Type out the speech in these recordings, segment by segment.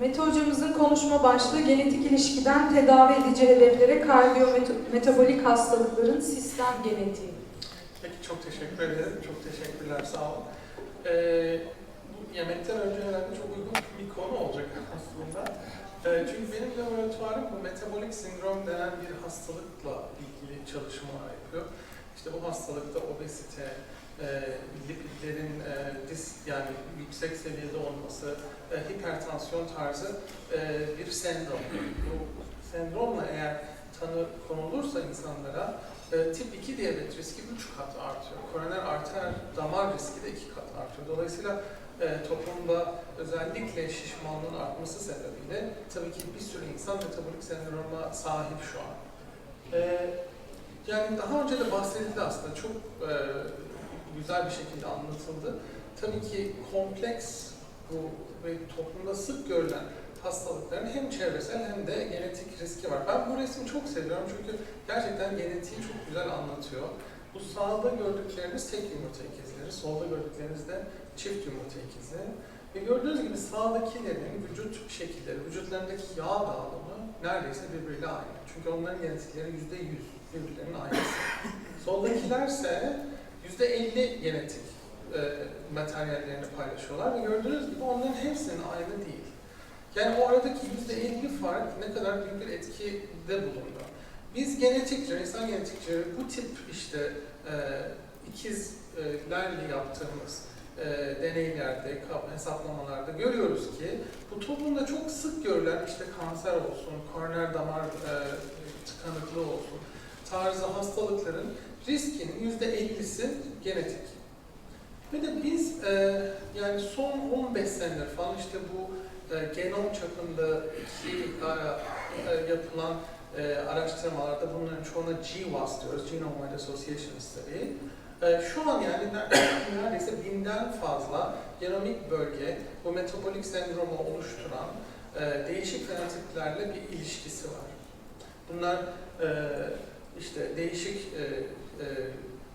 Mete hocamızın konuşma başlığı genetik ilişkiden tedavi edici hedeflere kardiyometabolik hastalıkların sistem genetiği. Peki çok teşekkür ederim. Çok teşekkürler. Sağ olun. Ee, bu yemekten önce herhalde çok uygun bir konu olacak aslında. Ee, çünkü benim laboratuvarım bu metabolik sindrom denen bir hastalıkla ilgili çalışma yapıyor. İşte bu hastalıkta obezite, e, e, dis, yani yüksek seviyede olması, e, hipertansiyon tarzı e, bir sendrom. Bu sendromla eğer tanı konulursa insanlara e, tip 2 diyabet riski 3 kat artıyor. Koroner arter damar riski de 2 kat artıyor. Dolayısıyla e, toplumda özellikle şişmanlığın artması sebebiyle tabii ki bir sürü insan metabolik sendroma sahip şu an. E, yani daha önce de bahsedildi aslında çok e, güzel bir şekilde anlatıldı. Tabii ki kompleks bu ve toplumda sık görülen hastalıkların hem çevresel hem de genetik riski var. Ben bu resmi çok seviyorum çünkü gerçekten genetiği çok güzel anlatıyor. Bu sağda gördükleriniz tek yumurta ikizleri, solda gördükleriniz de çift yumurta ikizleri. Ve gördüğünüz gibi sağdakilerin vücut şekilleri, vücutlarındaki yağ dağılımı neredeyse birbiriyle aynı. Çünkü onların genetikleri yüzde yüz birbirlerinin aynısı. Soldakilerse yüzde elli genetik e, materyallerini paylaşıyorlar ve gördüğünüz gibi onların hepsinin aynı değil. Yani o aradaki yüzde elli fark ne kadar büyük bir etkide bulundu. Biz genetikçiler, insan genetikçileri bu tip işte e, ikizlerle yaptığımız e, deneylerde, kap- hesaplamalarda görüyoruz ki bu toplumda çok sık görülen işte kanser olsun, koroner damar e, tıkanıklığı olsun tarzı hastalıkların yüzde ellisi genetik. Ve de biz e, yani son 15 senedir falan işte bu e, genom çapındaki e, e, yapılan e, araştırmalarda bunların çoğuna GWAS diyoruz, Genome-Wide Association Study. E, şu an yani ner- neredeyse binden fazla genomik bölge bu metabolik sendromu oluşturan e, değişik fenotiplerle bir ilişkisi var. Bunlar e, işte değişik e, e,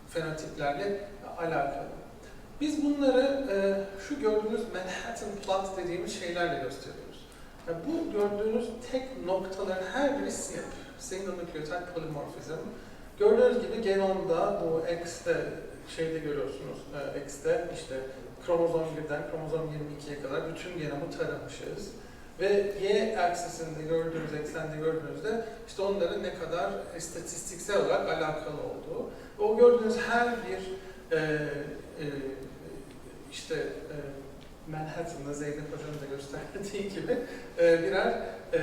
fenotiplerle alakalı. Biz bunları e, şu gördüğünüz Manhattan plot dediğimiz şeylerle gösteriyoruz. Yani bu gördüğünüz tek noktaların her biri SNP, Single Nucleotide Polymorphism. Gördüğünüz gibi genomda bu X'te şeyde görüyorsunuz, e, X'te işte kromozom 1'den kromozom 22'ye kadar bütün genomu taramışız. Ve Y aksisinde gördüğünüz, eksende gördüğünüzde işte onların ne kadar istatistiksel olarak alakalı olduğu. O gördüğünüz her bir e, e, işte e, Manhattan'da Zeynep Hoca'nın da gösterdiği gibi e, birer e,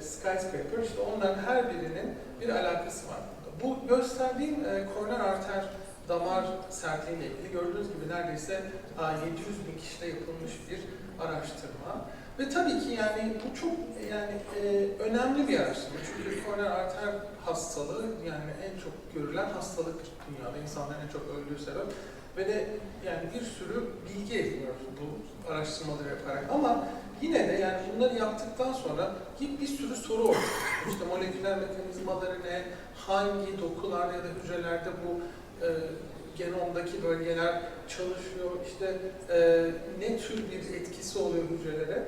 skyscraper. İşte onların her birinin bir alakası var. Bu gösterdiğim e, koroner arter damar sertliğiyle ilgili gördüğünüz gibi neredeyse a, 700 bin kişide yapılmış bir araştırma. Ve tabii ki yani bu çok yani e, önemli bir araştırma. Çünkü koroner arter hastalığı yani en çok görülen hastalık dünyada. insanların en çok öldüğü sebep. Ve de yani bir sürü bilgi ediniyoruz bu araştırmaları yaparak. Ama yine de yani bunları yaptıktan sonra bir, bir sürü soru ortaya. İşte moleküler mekanizmaları ne, hangi dokularda ya da hücrelerde bu e, genomdaki bölgeler çalışıyor, işte e, ne tür bir etkisi oluyor hücrelere.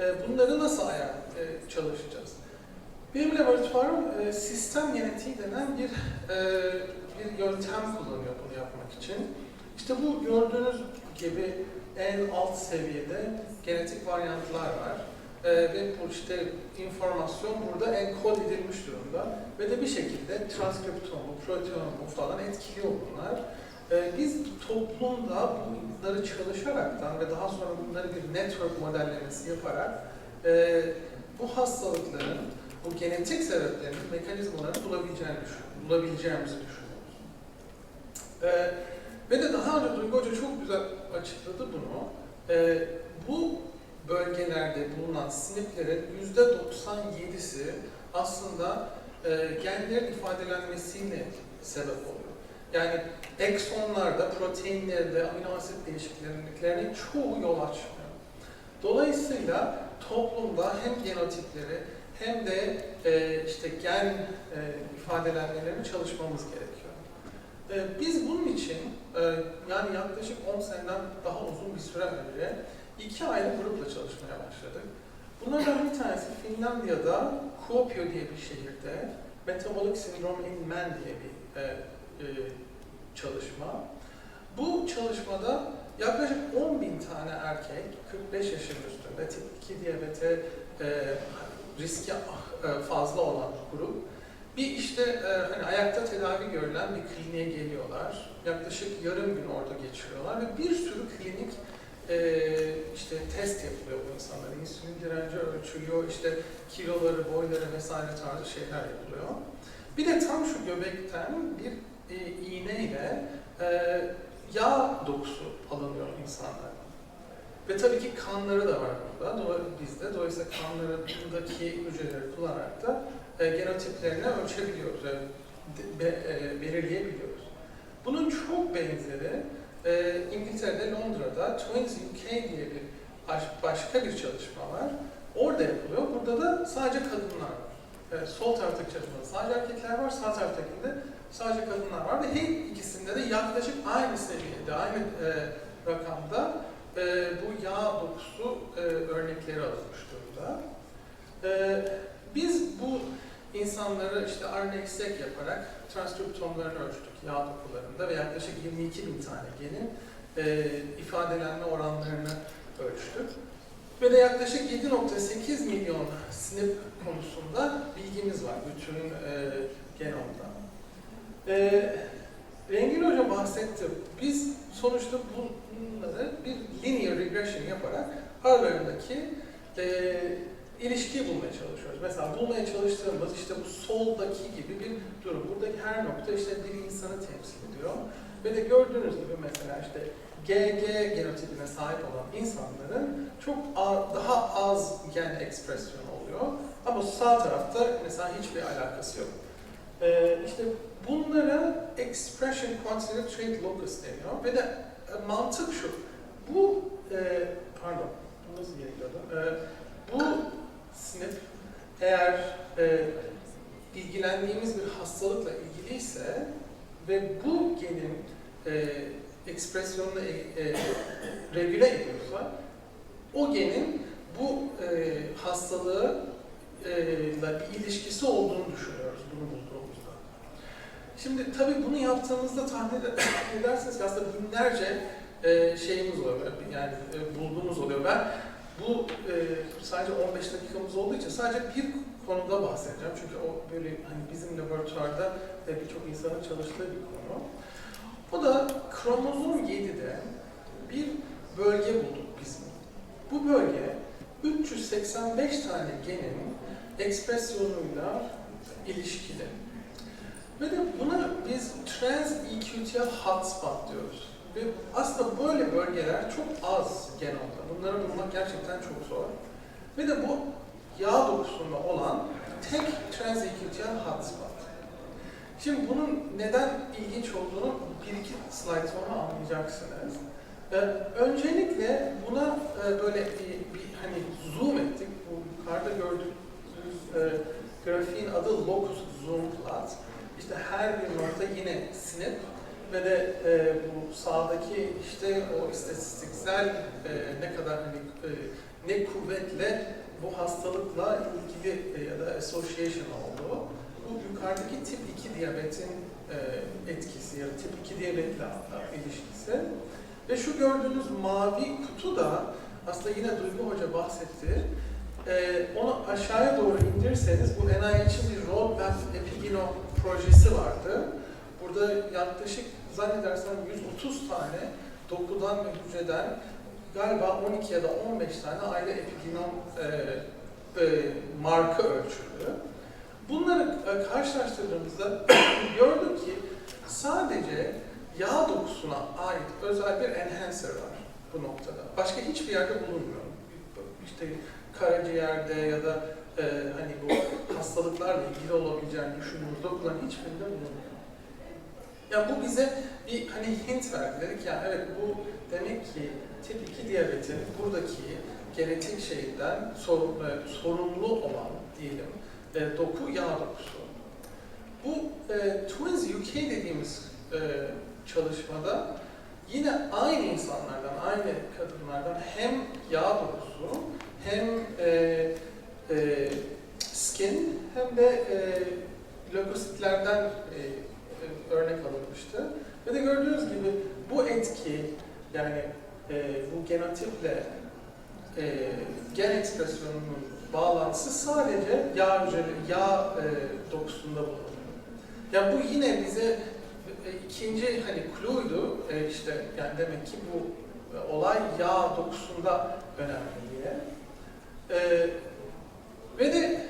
E, bunları nasıl aya e, çalışacağız? Benim laboratuvarım e, sistem genetiği denen bir bir yöntem kullanıyor bunu yapmak için. İşte bu gördüğünüz gibi en alt seviyede genetik varyantlar var. E, ve bu işte informasyon burada enkod edilmiş durumda. Ve de bir şekilde transkriptomu, proteomu falan etkiliyor bunlar. E, biz toplumda bunları çalışaraktan ve daha sonra bunları bir network modellemesi yaparak e, bu hastalıkların, bu genetik sebeplerinin mekanizmalarını bulabileceğini düşün, bulabileceğimizi düşünüyoruz. E, ve de daha önce Duygu Hoca çok güzel açıkladı bunu. E, bu bölgelerde bulunan SNP'lerin %97'si aslında e, genlerin ifadelenmesiyle sebep oluyor. Yani eksonlarda, proteinlerde, amino asit değişikliklerinin çoğu yol açmıyor. Dolayısıyla toplumda hem genotipleri hem de e, işte gen e, ifadelenmelerini çalışmamız gerekiyor. E, biz bunun için e, yani yaklaşık 10 seneden daha uzun bir süre önce iki ayrı grupla çalışmaya başladık. Bunlardan bir tanesi Finlandiya'da Kuopio diye bir şehirde Metabolic Syndrome in Men diye bir e, e, çalışma. Bu çalışmada yaklaşık 10 bin tane erkek 45 yaşın üstünde tip 2 diyabete e, riski e, fazla olan grup bir işte e, hani ayakta tedavi görülen bir kliniğe geliyorlar. Yaklaşık yarım gün orada geçiriyorlar ve bir sürü klinik e, işte test yapılıyor bu insanlara. İnsülin direnci ölçülüyor, işte kiloları, boyları vesaire tarzı şeyler yapılıyor. Bir de tam şu göbekten bir e, iğneyle e, yağ dokusu alınıyor insanlardan. Ve tabii ki kanları da var burada, bizde. Dolayısıyla kanlarındaki hücreleri kullanarak da e, genotiplerini ölçebiliyoruz, de- be- e, belirleyebiliyoruz. Bunun çok benzeri e, İngiltere'de, Londra'da Twins UK diye bir baş- başka bir çalışma var. Orada yapılıyor. Burada da sadece kadınlar var. E, sol taraftaki çalışmada sadece erkekler var, sağ taraftakinde sadece kadınlar var ve her ikisinde de yaklaşık aynı seviyede, aynı e, rakamda e, bu yağ dokusu e, örnekleri alınmış durumda. E, biz bu insanları işte RNA-seq yaparak transkriptomlarını ölçtük yağ dokularında ve yaklaşık 22 bin tane genin e, ifadelenme oranlarını ölçtük. Ve de yaklaşık 7.8 milyon SNP konusunda bilgimiz var bütün e, genomda. E, Rengin Hoca bahsetti. Biz sonuçta bunları bir linear regression yaparak aralarındaki e, ilişkiyi bulmaya çalışıyoruz. Mesela bulmaya çalıştığımız işte bu soldaki gibi bir durum. Buradaki her nokta işte bir insanı temsil ediyor. Ve de gördüğünüz gibi mesela işte GG genotipine sahip olan insanların çok daha az gen ekspresyonu oluyor. Ama sağ tarafta mesela hiçbir alakası yok. Ee, işte bunlara expression quantitative trait locus deniyor. Ve de e, mantık şu. Bu, e, pardon, nasıl geliyordu? E, bu SNP eğer e, ilgilendiğimiz bir hastalıkla ilgiliyse ve bu genin e, ekspresyonunu e, e, regüle ediyorsa o genin bu e, hastalığı e, la bir ilişkisi olduğunu düşünüyoruz bunu bulduğumuzda. Şimdi tabii bunu yaptığımızda tahmin ed- edersiniz ki aslında binlerce e, şeyimiz oluyor, yani e, bulduğumuz oluyor. Ben bu e, sadece 15 dakikamız olduğu için sadece bir konuda bahsedeceğim. Çünkü o böyle hani bizim laboratuvarda birçok insanın çalıştığı bir konu. O da kromozom 7'de bir bölge bulduk biz. Bu bölge 385 tane genin ekspresyonuyla ilişkili. Ve de buna biz trans EQTL hotspot diyoruz. Ve aslında böyle bölgeler çok az genomda. Bunları bulmak gerçekten çok zor. Ve de bu yağ dokusunda olan tek trans EQTL hotspot. Şimdi bunun neden ilginç olduğunu bir iki slide sonra anlayacaksınız. Ee, öncelikle buna e, böyle bir, bir hani zoom ettik. Bu yukarıda gördüğünüz e, grafiğin adı locus zoom plot. İşte her bir nokta yine snip ve de e, bu sağdaki işte o istatistiksel e, ne kadar hani e, ne kuvvetle bu hastalıkla ilgili e, ya da association olduğu bu yukarıdaki tip 2 diyabetin e, etkisi ya da tip 2 diyabetle ilişkisi. Ve şu gördüğünüz mavi kutu da aslında yine Duygu Hoca bahsetti. E, onu aşağıya doğru indirirseniz bu NIH'in bir Roadmap Epigeno projesi vardı. Burada yaklaşık zannedersem 130 tane dokudan ve hücreden galiba 12 ya da 15 tane ayrı epigenom e, e, marka ölçüldü. Bunları e, karşılaştırdığımızda gördük ki sadece yağ dokusuna ait özel bir enhancer var bu noktada. Başka hiçbir yerde bulunmuyor. İşte karaciğerde ya da e, hani bu hastalıklarla ilgili olabileceğini düşündüğümüz dokuların hiçbirinde bulunmuyor. Ya bu bize bir hani hint verdi. Dedik ya evet bu demek ki tip 2 diyabetin buradaki genetik şeyden sorun, e, sorumlu olan diyelim e, doku yağ dokusu. Bu e, Twins UK dediğimiz e, çalışmada yine aynı insanlardan, aynı kadınlardan hem yağ dokusu hem e, e, skin hem de e, lökositlerden e, e, örnek alınmıştı. Ve de gördüğünüz gibi bu etki yani e, bu genotiple e, gen ekspresyonunun bağlantısı sadece yağ hücreli, yağ e, dokusunda bulunuyor. Yani bu yine bize e, ikinci hani clue'ydu e, işte yani demek ki bu e, olay yağ dokusunda önemli diye. E, ve de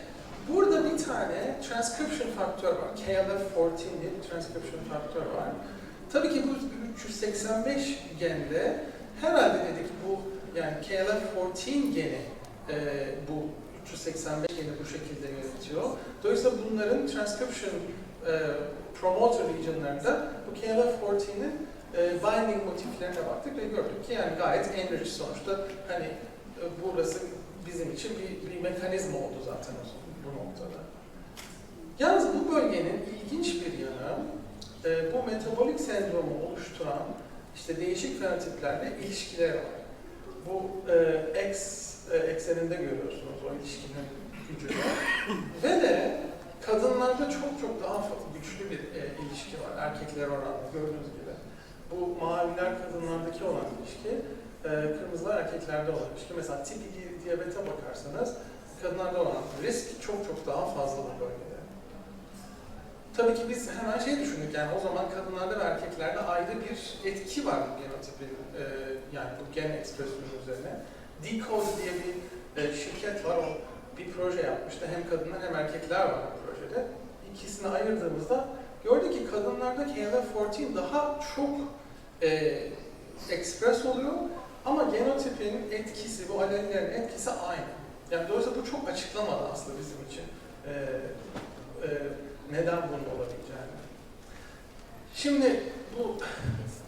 burada bir tane transcription faktör var. KLF14 diye bir transcription faktör var. Tabii ki bu 385 gende herhalde dedik bu yani KLF14 geni e, bu 385 geni bu şekilde yönetiyor. Dolayısıyla bunların transcription e, promoter regionlarında bu KLF14'nin e, binding motiflerine baktık ve gördük ki yani gayet enriched sonuçta hani e, burası bizim için bir, bir mekanizma oldu zaten bu noktada. Yalnız bu bölgenin ilginç bir yanı e, bu metabolik sendromu oluşturan işte değişik fenotiplerle ilişkiler var. Bu e, X e, ekseninde görüyorsunuz o ilişkinin gücünü. Ve de kadınlarda çok çok daha güçlü bir e, ilişki var erkekler oranla gördüğünüz gibi. Bu maviler kadınlardaki olan ilişki, e, kırmızılar erkeklerde olan ilişki. Mesela tip 2 diyabete bakarsanız kadınlarda olan risk çok çok daha fazla bu bölgede. Tabii ki biz hemen şey düşündük yani o zaman kadınlarda ve erkeklerde ayrı bir etki var bu genotipin e, yani bu gen ekspresyonu üzerine. Decode diye bir e, şirket var o bir proje yapmıştı. Hem kadınlar hem erkekler var bu projede. İkisini ayırdığımızda gördük ki kadınlarda KLF14 daha çok e, ekspres oluyor ama genotipin etkisi, bu alellerin etkisi aynı. Yani dolayısıyla bu çok açıklamadı aslında bizim için. E, e, neden bunun olabileceğini. Şimdi bu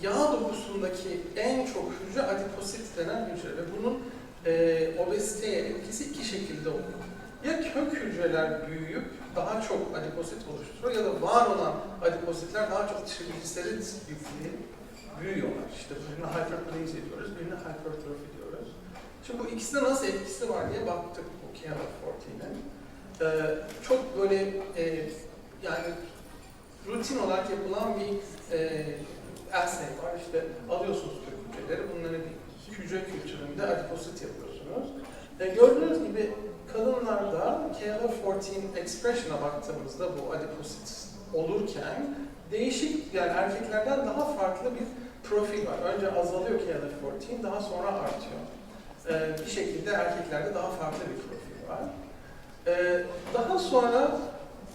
yağ dokusundaki en çok hücre adiposit denen hücre ve bunun e, obeziteye etkisi iki şekilde oluyor. Ya kök hücreler büyüyüp daha çok adiposit oluşturuyor ya da var olan adipositler daha çok trigliserit yükleyip büyüyorlar. İşte birine hyperplasia diyoruz, birine hypertrophy diyoruz. Şimdi bu ikisine nasıl etkisi var diye baktık bu KLF14'ine. Ee, çok böyle e, yani rutin olarak yapılan bir e, assay var. İşte alıyorsunuz kök hücreleri, bunları bir hücre kültüründe adiposit yapıyorsunuz. E, gördüğünüz gibi kadınlarda KLF14 expression'a baktığımızda bu adiposit olurken değişik yani erkeklerden daha farklı bir profil var. Önce azalıyor KLF14, daha sonra artıyor. E, bir şekilde erkeklerde daha farklı bir profil var. E, daha sonra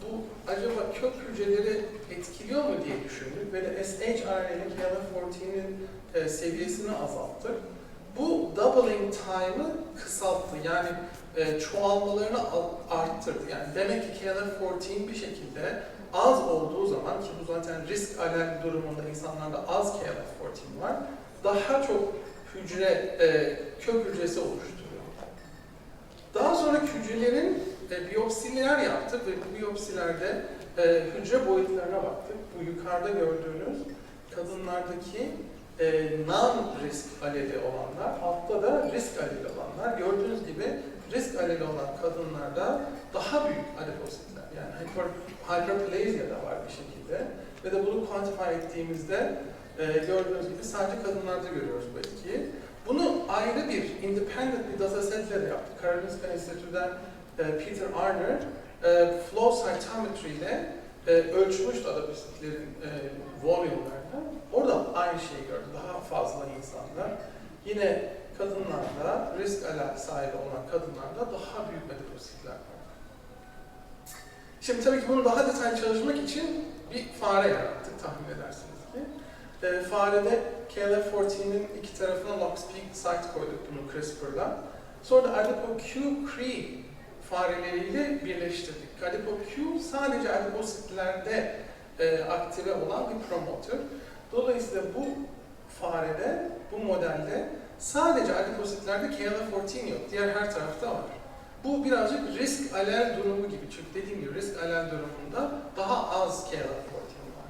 bu acaba kök hücreleri etkiliyor mu diye düşündük ve de shRNA'nin KLF14'nin e, seviyesini azalttık. Bu doubling time'ı kısalttı. Yani e, çoğalmalarını al- arttırdı. Yani demek ki KLF14 bir şekilde az olduğu zaman ki bu zaten risk alel durumunda insanlarda az KLF14 var. Daha çok hücre, e, kök hücresi oluşturuyor. Daha sonra hücrelerin e, biyopsiler yaptık ve bu biyopsilerde e, hücre boyutlarına baktık. Bu yukarıda gördüğünüz kadınlardaki e, non-risk aleli olanlar, altta da risk aleli olanlar. Gördüğünüz gibi risk aleli olan kadınlarda daha büyük adipositler. Yani hyper, hyperplasia da var bir şekilde. Ve de bunu quantify ettiğimizde e, gördüğünüz gibi sadece kadınlarda görüyoruz bu etkiyi. Bunu ayrı bir independent bir datasetle de yaptık. Karolinska Enstitü'den e, Peter Arner e, flow cytometry ile e, ölçmüştü adipositlerin e, volume'larını. Orada aynı şeyi gördü. Daha fazla insanlar. Yine kadınlarda, risk alel sahibi olan kadınlarda daha büyük adipositler var. Şimdi tabii ki bunu daha detaylı çalışmak için bir fare yarattık tahmin edersiniz ki. E, farede KLF14'nin iki tarafına LoxP site koyduk bunu CRISPR'la. Sonra da AdipoQ-CRE fareleriyle birleştirdik. AdipoQ sadece adipositlerde e, aktive olan bir promotör. Dolayısıyla bu farede, bu modelde sadece adipositlerde KLF14 yok. Diğer her tarafta var. Bu birazcık risk alel durumu gibi. Çünkü dediğim gibi risk alel durumunda daha az KLF14 var.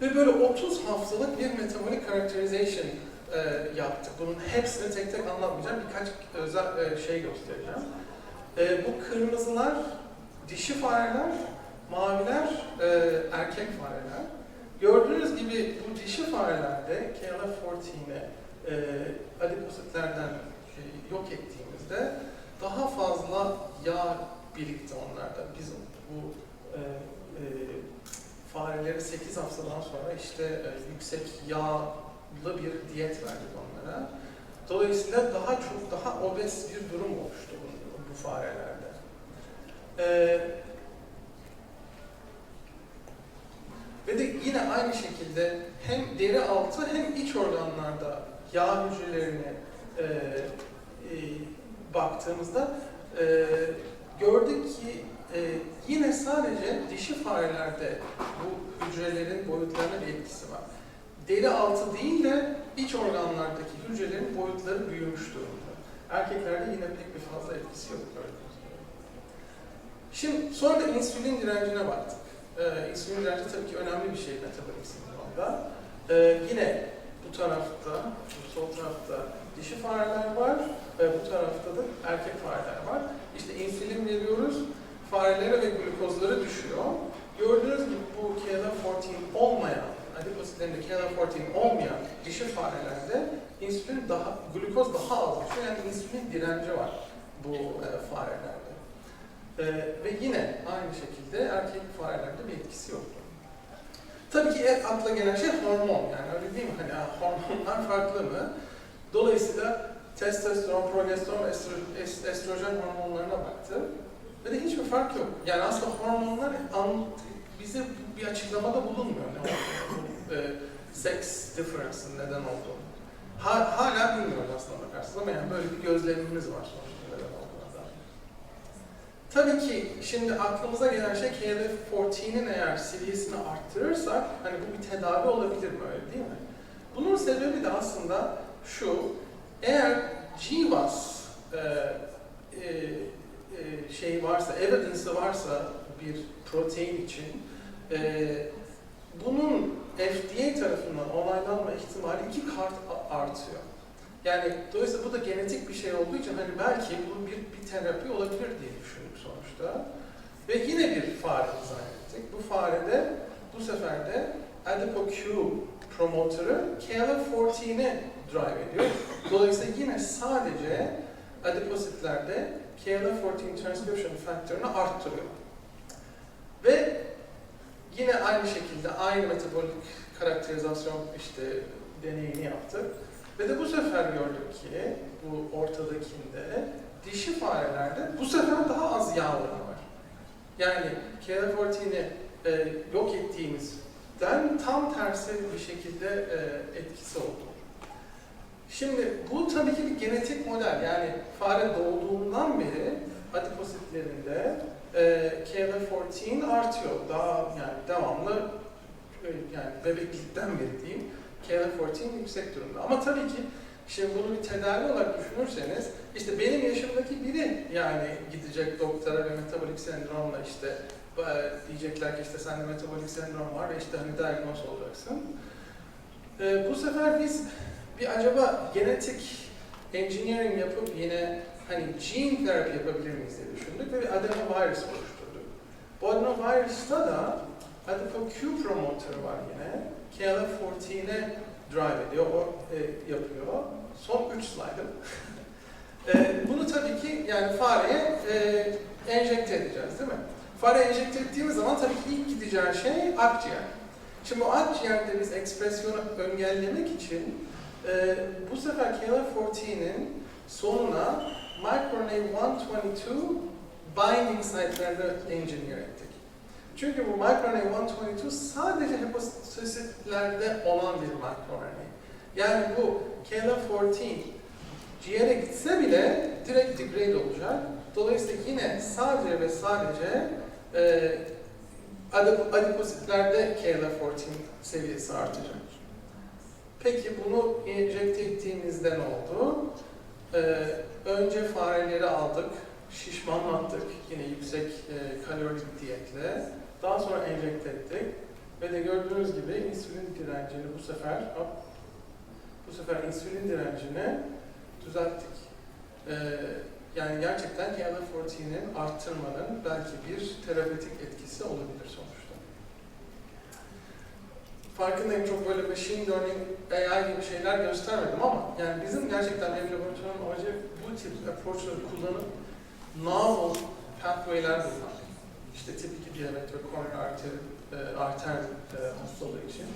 Ve böyle 30 haftalık bir metabolic characterization e, yaptık. Bunun hepsini tek tek anlatmayacağım. Birkaç özel e, şey göstereceğim. E, bu kırmızılar dişi fareler, maviler e, erkek fareler. Gördüğünüz gibi bu dişi farelerde KLF14'ine e, adipositlerden e, yok ettiğimizde daha fazla yağ birikti onlarda. Biz bu e, e, fareleri 8 haftadan sonra işte e, yüksek yağlı bir diyet verdik onlara. Dolayısıyla daha çok daha obez bir durum oluştu bu, bu farelerde. E, ve de yine aynı şekilde hem deri altı hem iç organlarda yağ hücrelerine e, e, baktığımızda e, gördük ki e, yine sadece dişi farelerde bu hücrelerin boyutlarına bir etkisi var. Deri altı değil de iç organlardaki hücrelerin boyutları büyümüş durumda. Erkeklerde yine pek bir fazla etkisi yok gördüğünüz. Şimdi sonra da insülin direncine baktık. Ee, insülin direnci tabii ki önemli bir şey metabolik sindromda. Ee, yine bu tarafta, şu sol tarafta dişi fareler var ve bu tarafta da erkek fareler var. İşte insülin veriyoruz, farelere ve glukozları düşüyor. Gördüğünüz gibi bu KLF14 olmayan, adipositlerinde KLF14 olmayan dişi farelerde insülin daha, glukoz daha az düşüyor. Yani insülin direnci var bu e, farelerde. E, ve yine aynı şekilde erkek farelerde bir etkisi yoktu. Tabii ki en akla gelen şey hormon yani öyle değil mi? Hani ha, hormonlar farklı mı? Dolayısıyla testosteron, progesteron, estro- es- estrojen hormonlarına baktı. Ve de hiçbir fark yok. Yani aslında hormonlar bize bir açıklamada bulunmuyor ne olduğunu, bu, e, sex difference'ın neden olduğunu. Ha, hala bilmiyoruz aslında bakarsınız ama yani böyle bir gözlemimiz var sonuçta neden olduğuna dair. Tabii ki şimdi aklımıza gelen şey KLF14'in eğer seviyesini arttırırsak hani bu bir tedavi olabilir mi öyle değil mi? Bunun sebebi de aslında şu, eğer GWAS e, e, e, şey varsa, evidence'ı varsa bir protein için e, bunun FDA tarafından onaylanma ihtimali iki kat a- artıyor. Yani dolayısıyla bu da genetik bir şey olduğu için hani belki bu bir, bir terapi olabilir diye düşündük sonuçta. Ve yine bir fare dizayn. Bu farede bu sefer de AdipoQ promotörü KLF14'ine drive ediyor. Dolayısıyla yine sadece adipositlerde KLF14 transcription faktörünü arttırıyor. Ve yine aynı şekilde aynı metabolik karakterizasyon işte deneyini yaptık. Ve de bu sefer gördük ki bu ortadakinde dişi farelerde bu sefer daha az yağ oranı var. Yani KLF14'i e, yok ettiğimizden tam tersi bir şekilde e, etkisi oldu. Şimdi bu tabii ki bir genetik model. Yani fare doğduğundan beri adipositlerinde e, KLF14 artıyor. Daha yani devamlı e, yani bebeklikten beri diyeyim KLF14 yüksek durumda. Ama tabii ki şimdi bunu bir tedavi olarak düşünürseniz işte benim yaşımdaki biri yani gidecek doktora ve metabolik sendromla işte e, diyecekler ki işte sende metabolik sendrom var ve işte hani diagnoz olacaksın. E, bu sefer biz bir acaba genetik engineering yapıp yine hani gene therapy yapabilir miyiz diye düşündük ve bir adenovirus oluşturduk. Bu adenovirus'ta da AdipoQ promotörü var yine. KLF14'ine drive ediyor, o e, yapıyor. Son 3 slide'ım. e, bunu tabii ki yani fareye e, enjekte edeceğiz değil mi? Fareye enjekte ettiğimiz zaman tabii ki ilk gideceği şey akciğer. Şimdi bu akciğerde biz ekspresyonu engellemek için e, bu sefer KLF14'nin sonuna microRNA 122 binding site'lerini engineer ettik. Çünkü bu microRNA 122 sadece hepatositlerde olan bir microRNA. Yani bu KLF14 ciğere gitse bile direkt degrade olacak. Dolayısıyla yine sadece ve sadece e, adip- adipositlerde KLF14 seviyesi artacak. Peki bunu enjekte ettiğimizde ne oldu? Ee, önce fareleri aldık, şişmanlattık yine yüksek e, kalorik diyetle. Daha sonra enjekte ettik ve de gördüğünüz gibi insülin direncini bu sefer hop, bu sefer insülin direncini düzelttik. Ee, Yani gerçekten KLF14'nin arttırmanın belki bir terapötik etkisi olabilir sonuçta. Farkındayım çok böyle machine learning, AI gibi şeyler göstermedim ama yani bizim gerçekten benim laboratuvarın amacı bu tip approachları kullanıp novel pathway'ler bulmak. İşte 2 diyabet ve koroner arter, e, arter e, hastalığı için.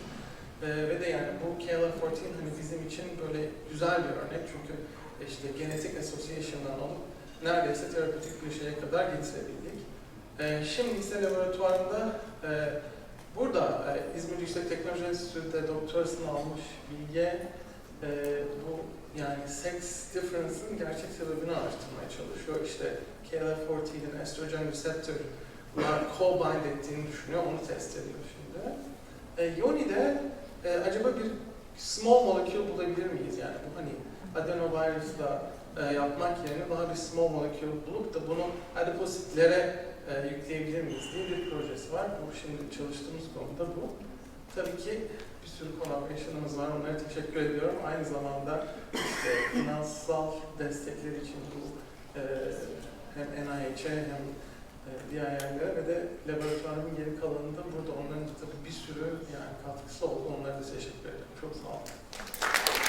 E, ve de yani bu KLF14 hani bizim için böyle güzel bir örnek çünkü işte genetik association'dan alıp neredeyse terapötik bir şeye kadar getirebildik. E, şimdi ise laboratuvarında e, burada e, İzmir Yüksek Teknoloji Enstitüsü'nde doktorasını almış Bilge e, bu yani sex difference'ın gerçek sebebini araştırmaya çalışıyor. İşte KLF14'nin estrogen receptor co-bind ettiğini düşünüyor, onu test ediyor şimdi. E, Yoni'de e, acaba bir small molecule bulabilir miyiz? Yani bu hani adenovirusla e, yapmak yerine daha bir small molecule bulup da bunu adipositlere e, yükleyebilir miyiz diye bir projesi var. Bu şimdi çalıştığımız konuda bu. Tabii ki bir sürü collaboration'ımız var. Onlara teşekkür ediyorum. Aynı zamanda işte finansal destekleri için bu e, hem NIH'e hem e, diğer yerlere ve de laboratuvarın geri kalanında burada onların da tabii bir sürü yani katkısı oldu. Onlara da teşekkür ederim. Çok sağ olun.